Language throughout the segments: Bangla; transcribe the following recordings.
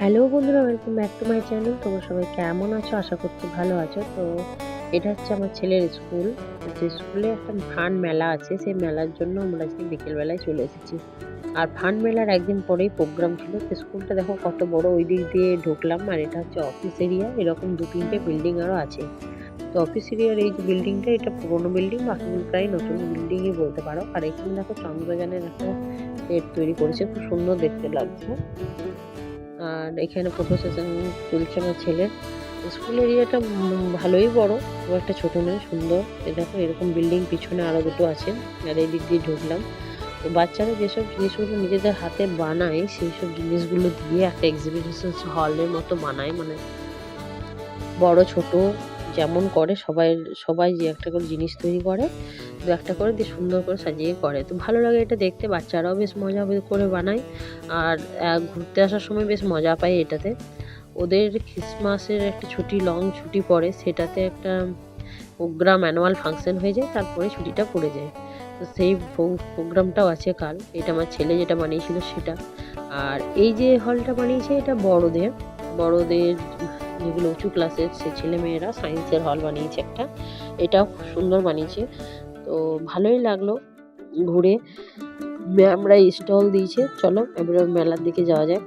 হ্যালো বন্ধুরা, welcome back to my channel. তোমরা সবাই কেমন আছো? আশা করছি ভালো আছো। তো এটা হচ্ছে আমার ছেলের স্কুল। যে স্কুলে একটা ফান মেলা আছে, সেই মেলার জন্য আমরা আজকে বিকেলবেলায় চলে এসেছি। আর ফান মেলার একদিন পরেই প্রোগ্রাম ছিল। তো স্কুলটা দেখো কত বড়, ওই দিক দিয়ে ঢুকলাম। আর এটা হচ্ছে অফিস এরিয়া এরকম দু তিনটে বিল্ডিং আরও আছে। তো অফিস এরিয়ার এই যে বিল্ডিংটা এটা পুরোনো বিল্ডিং বাকি প্রায় নতুন বিল্ডিংই বলতে পারো। আর এখানে দেখো চন্দ্রযানের একটা সেট তৈরি করেছে। খুব সুন্দর দেখতে লাগছে। আর এখানে ফটো সেশন চলছে আমার ছেলের। স্কুল এরিয়াটা ভালোই বড়, খুব একটা ছোট নয়, সুন্দর। এ দেখো, এরকম বিল্ডিং পিছনে আরও দুটো আছে, আর এই দিক দিয়ে ঢুকলাম। তো বাচ্চারা যেসব জিনিসগুলো নিজেদের হাতে বানায় সেই সব জিনিসগুলো দিয়ে একটা এক্সিবিশন হলের মতো বানায় মানে বড়, ছোট, যেমন করে সবাই সবাই যে একটা করে জিনিস তৈরি করে দু একটা করে দিয়ে সুন্দর করে সাজিয়ে করে। তো ভালো লাগে এটা দেখতে, বাচ্চারাও বেশ মজা করে বানায়। আর ঘুরতে আসার সময় বেশ মজা পায় এটাতে। ওদের খ্রিসমাসের একটা ছুটি, লং ছুটি পড়ে, সেটাতে একটা প্রোগ্রাম, অ্যানুয়াল ফাংশন হয়ে যায়, তারপরে ছুটিটা পড়ে যায়। তো সেই প্রোগ্রামটাও আছে কাল। এটা আমার ছেলে যেটা বানিয়েছিল সেটা। আর এই যে হলটা বানিয়েছে, এটা বড়দের। বড়দের যেগুলো উঁচু ক্লাসের সে ছেলে মেয়েরা সায়েন্সের হল বানিয়েছে একটা। এটাও খুব সুন্দর বানিয়েছে। তো ভালোই লাগল ঘুরে। ম্যামরা স্টল দিয়েছে, চলো এবারে মেলার দিকে যাওয়া যায়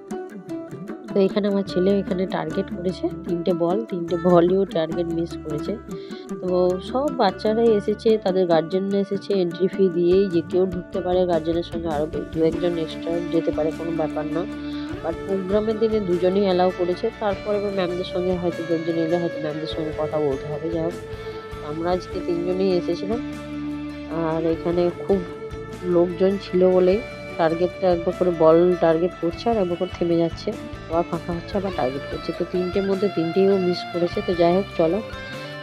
তো এখানে আমার ছেলে এখানে টার্গেট করেছে, তিনটে বল তিনটে বলইও টার্গেট মিস করেছে। তো সব বাচ্চারাই এসেছে, তাদের গার্জেনরা এসেছে এন্ট্রি ফি দিয়েই যে কেউ ঢুকতে পারে গার্জেনের সঙ্গে আরও দু একজন এক্সট্রা যেতে পারে, কোনো ব্যাপার না। বাট প্রোগ্রামের দিনে দুজনেই অ্যালাউ করেছে, তারপরে এবার ম্যামদের সঙ্গে হয়তো দুজন এলে হয়তো ম্যামদের সঙ্গে কথা বলতে হবে, যাই হোক। আমরা আজকে তিনজনেই এসেছিলাম। আর এখানে খুব লোকজন ছিল বলে টার্গেটটা একবার করে বল টার্গেট করছে আর একবার করে থেমে যাচ্ছে। আবার ফাঁকা হচ্ছে, আবার টার্গেট করছে। তো তিনটের মধ্যে তিনটেও মিস করেছে। তো যাই হোক, চলো।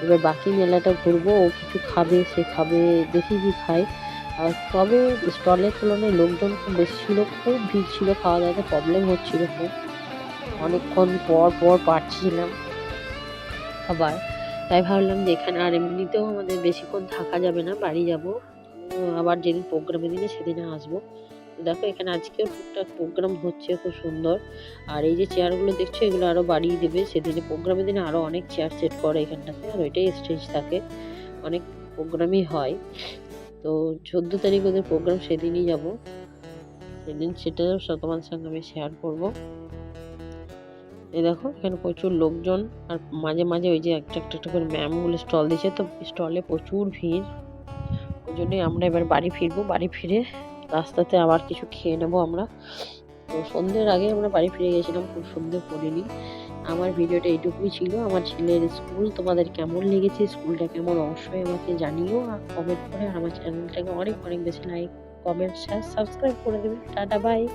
এবার বাকি মেলাটা ঘুরবো। ও কিছু খাবে, সে খাবে, দেখি কি খায়। আর তবে স্টলের তুলনায় লোকজন খুব বেশি ছিল, খুব ভিড় ছিল, খাওয়া দাওয়াতে প্রবলেম হচ্ছিল খুব। অনেকক্ষণ পর পর পাচ্ছিলাম খাবার তাই ভাবলাম যে এখানে আর এমনিতেও আমাদের বেশিক্ষণ থাকা যাবে না, বাড়ি যাব। আবার যেদিন প্রোগ্রামের দিনে সেদিনে আসব। দেখো, এখানে আজকেও টুকটাক প্রোগ্রাম হচ্ছে, খুব সুন্দর। আর এই যে চেয়ারগুলো দেখছ, এগুলো আরও বাড়িয়ে দেবে। সেদিনে প্রোগ্রামের দিনে আরও অনেক চেয়ার সেট করে এখানটাতে, আর ওইটাই স্টেজ থাকে। অনেক প্রোগ্রামই হয়। তো চোদ্দ তারিখ ওদের প্রোগ্রাম সেদিনই যাব। সেদিন সেটা তোমার সঙ্গে আমি শেয়ার করব। এই দেখো, এখানে প্রচুর লোকজন, আর মাঝে মাঝে ওই যে একটা একটা একটা করে ম্যামগুলো স্টল দিয়েছে তো স্টলে প্রচুর ভিড়। ওই জন্যই আমরা এবার বাড়ি ফিরবো, বাড়ি ফিরে রাস্তাতে আবার কিছু খেয়ে নেব আমরা। তো সন্ধ্যের আগে আমরা বাড়ি ফিরে গেছিলাম, খুব সন্ধ্যে পড়িনি। আমার ভিডিওটা এইটুকুই ছিল। আমার ছেলের স্কুল, তোমাদের কেমন লেগেছে? স্কুলটা কেমন? অবশ্যই আমাকে জানিও, আর কমেন্ট করে আমার চ্যানেলটাকে অনেক অনেক বেশি লাইক কমেন্ট শেয়ার সাবস্ক্রাইব করে দেবে। Tata bye